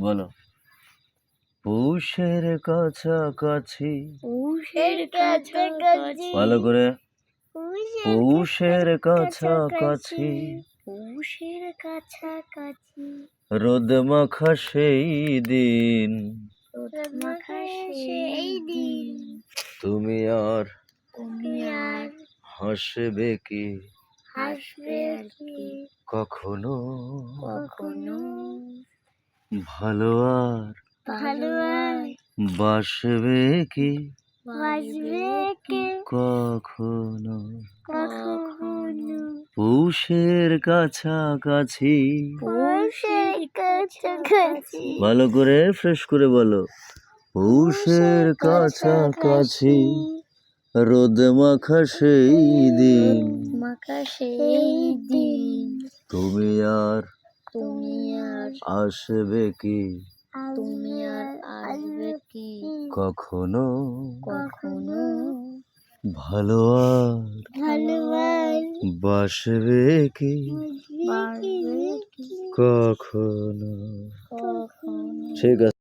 বলো। পৌষের কাছাকাছি। উষের কাছাকাছি। ভালো করে। পৌষের কাছাকাছি। উষের কাছাকাছি। রোদ মাখা সেই দিন। রোদ মাখা সেই দিন। তুমি আর তুমি আর হাসবে কি? হাসবে কি? কখনো? কখনো ভালো আর ভালো আর বাসবে কি? বাজবে কি? কখনো কখনো পৌষের কাছাকাছি। উষের কাছাকাছি। ভালো করে ফ্রেশ করে বলো। পৌষের কাছাকাছি। রোদ মাখা সেই দিন। মাখা সেই দিন। তুমি আর তুমি আর আসবে কি? তুমি আর আসবে কি? কখনো কখনো ভালো আর ভালো বাসবে কি? বাসবে কি? কখনো কখনো ঠিক আছে।